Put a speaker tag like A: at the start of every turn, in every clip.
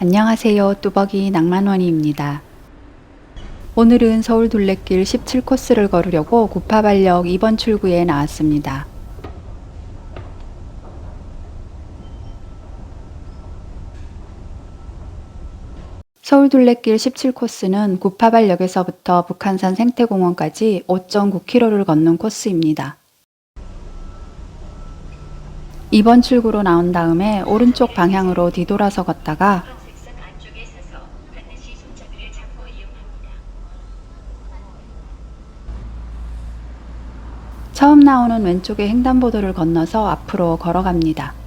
A: 안녕하세요. 뚜벅이 낭만원이입니다. 오늘은 서울 둘레길 17코스를 걸으려고 구파발역 2번 출구에 나왔습니다. 서울 둘레길 17코스는 구파발역에서부터 북한산 생태공원까지 5.9km를 걷는 코스입니다. 2번 출구로 나온 다음에 오른쪽 방향으로 뒤돌아서 걷다가. 처음 나오는 왼쪽의 횡단보도를 건너서 앞으로 걸어갑니다.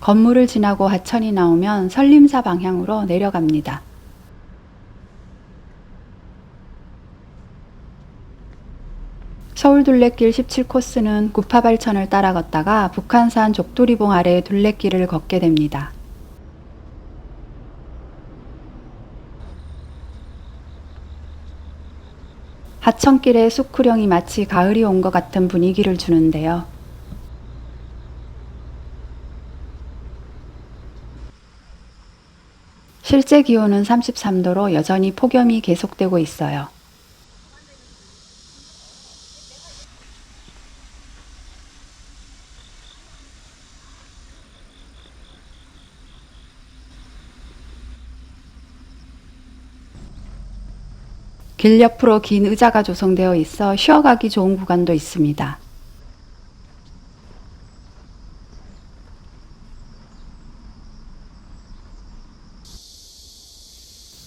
A: 건물을 지나고 하천이 나오면 설림사 방향으로 내려갑니다. 서울 둘레길 17코스는 구파발천을 따라 걷다가 북한산 족두리봉 아래 둘레길을 걷게 됩니다. 하천길의 숲구령이 마치 가을이 온 것 같은 분위기를 주는데요. 실제 기온은 33도로 여전히 폭염이 계속되고 있어요. 길 옆으로 긴 의자가 조성되어 있어 쉬어가기 좋은 구간도 있습니다.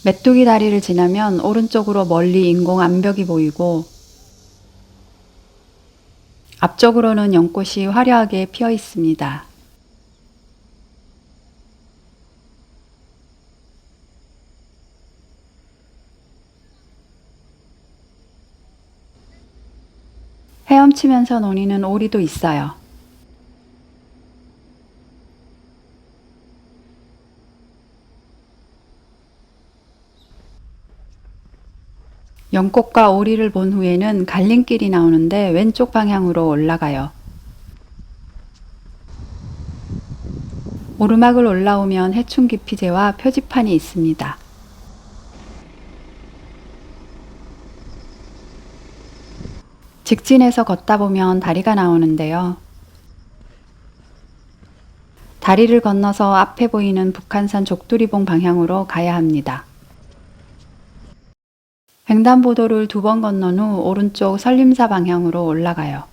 A: 메뚜기 다리를 지나면 오른쪽으로 멀리 인공 암벽이 보이고 앞쪽으로는 연꽃이 화려하게 피어 있습니다. 헤엄치면서 노니는 오리도 있어요. 연꽃과 오리를 본 후에는 갈림길이 나오는데 왼쪽 방향으로 올라가요. 오르막을 올라오면 해충 기피제와 표지판이 있습니다. 직진해서 걷다 보면 다리가 나오는데요. 다리를 건너서 앞에 보이는 북한산 족두리봉 방향으로 가야 합니다. 횡단보도를 두 번 건넌 후 오른쪽 설림사 방향으로 올라가요.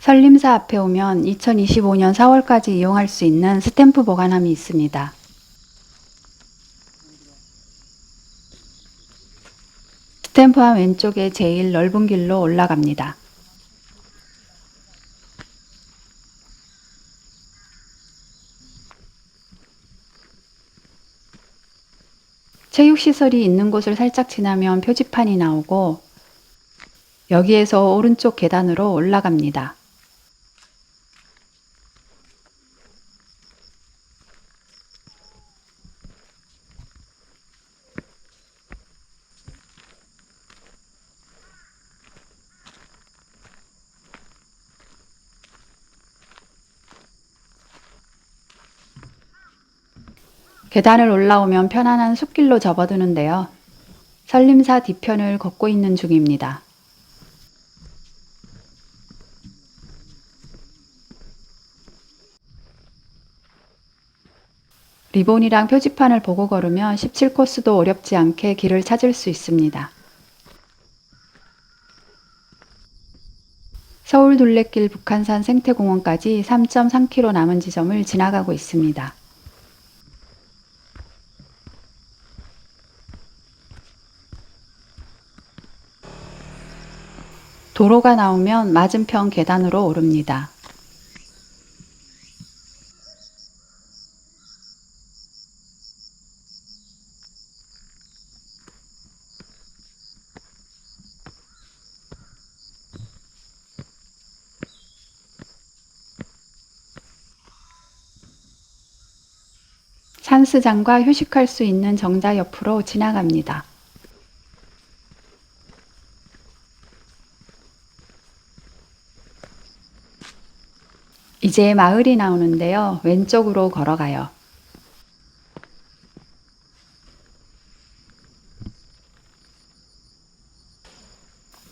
A: 설림사 앞에 오면 2025년 4월까지 이용할 수 있는 스탬프 보관함이 있습니다. 스탬프함 왼쪽에 제일 넓은 길로 올라갑니다. 체육시설이 있는 곳을 살짝 지나면 표지판이 나오고 여기에서 오른쪽 계단으로 올라갑니다. 계단을 올라오면 편안한 숲길로 접어드는데요. 설림사 뒤편을 걷고 있는 중입니다. 리본이랑 표지판을 보고 걸으면 17코스도 어렵지 않게 길을 찾을 수 있습니다. 서울 둘레길 북한산 생태공원까지 3.3km 남은 지점을 지나가고 있습니다. 도로가 나오면 맞은편 계단으로 오릅니다. 산스장과 휴식할 수 있는 정자 옆으로 지나갑니다. 이제 마을이 나오는데요. 왼쪽으로 걸어가요.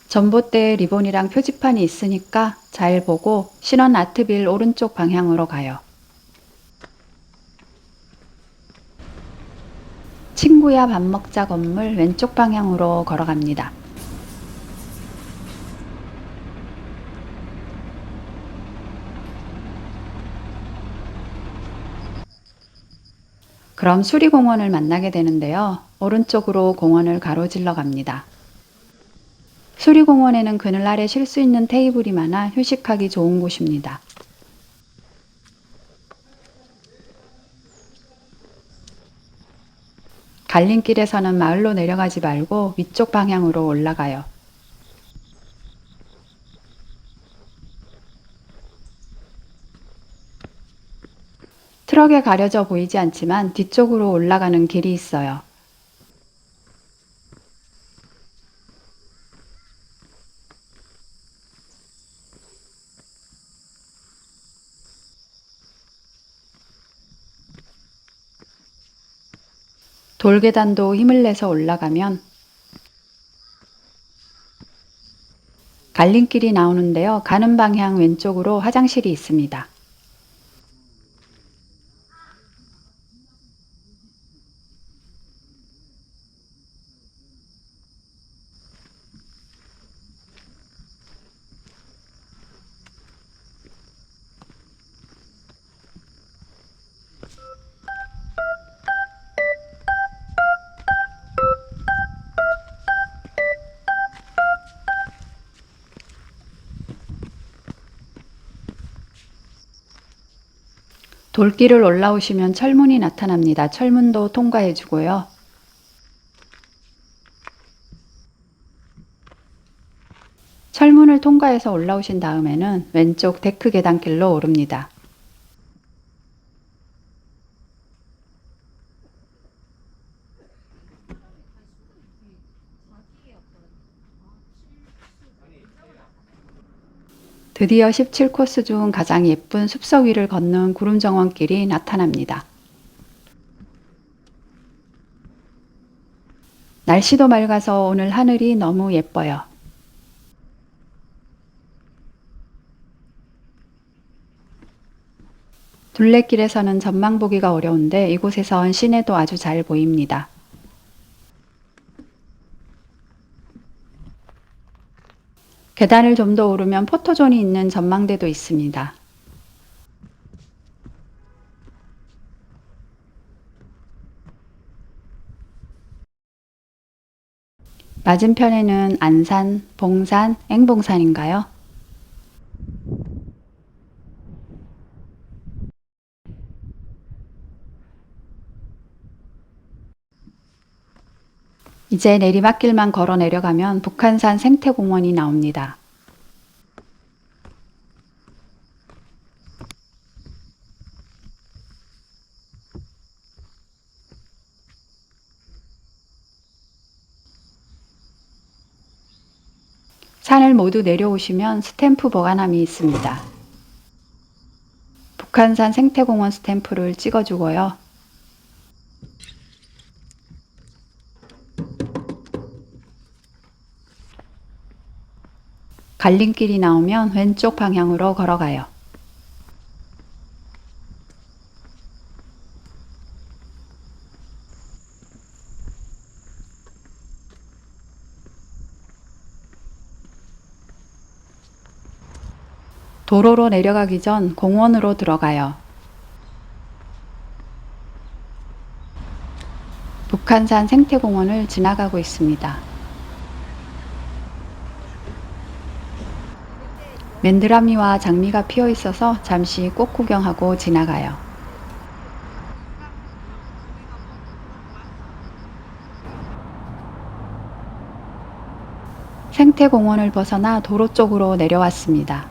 A: 전봇대에 리본이랑 표지판이 있으니까 잘 보고 신원 아트빌 오른쪽 방향으로 가요. 친구야 밥 먹자 건물 왼쪽 방향으로 걸어갑니다. 그럼 수리공원을 만나게 되는데요. 오른쪽으로 공원을 가로질러 갑니다. 수리공원에는 그늘날에 쉴 수 있는 테이블이 많아 휴식하기 좋은 곳입니다. 갈림길에서는 마을로 내려가지 말고 위쪽 방향으로 올라가요. 트럭에 가려져 보이지 않지만 뒤쪽으로 올라가는 길이 있어요. 돌계단도 힘을 내서 올라가면 갈림길이 나오는데요. 가는 방향 왼쪽으로 화장실이 있습니다. 돌길을 올라오시면 철문이 나타납니다. 철문도 통과해 주고요. 철문을 통과해서 올라오신 다음에는 왼쪽 데크 계단길로 오릅니다. 드디어 17코스 중 가장 예쁜 숲속 위를 걷는 구름 정원길이 나타납니다. 날씨도 맑아서 오늘 하늘이 너무 예뻐요. 둘레길에서는 전망 보기가 어려운데 이곳에선 시내도 아주 잘 보입니다. 계단을 좀 더 오르면 포토존이 있는 전망대도 있습니다. 맞은편에는 안산, 봉산, 앵봉산인가요? 이제 내리막길만 걸어 내려가면 북한산 생태공원이 나옵니다. 산을 모두 내려오시면 스탬프 보관함이 있습니다. 북한산 생태공원 스탬프를 찍어주고요. 갈림길이 나오면 왼쪽 방향으로 걸어가요. 도로로 내려가기 전 공원으로 들어가요. 북한산 생태공원을 지나가고 있습니다. 맨드라미와 장미가 피어 있어서 잠시 꽃 구경하고 지나가요. 생태공원을 벗어나 도로 쪽으로 내려왔습니다.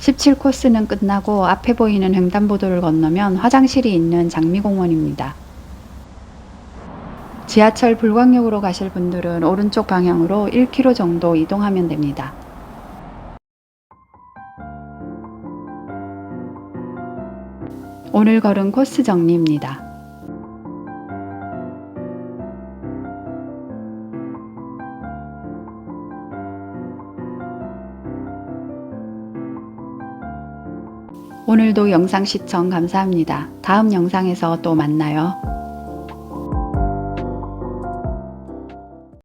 A: 17코스는 끝나고 앞에 보이는 횡단보도를 건너면 화장실이 있는 장미공원입니다. 지하철 불광역으로 가실 분들은 오른쪽 방향으로 1km 정도 이동하면 됩니다. 오늘 걸은 코스 정리입니다. 오늘도 영상 시청 감사합니다. 다음 영상에서 또 만나요.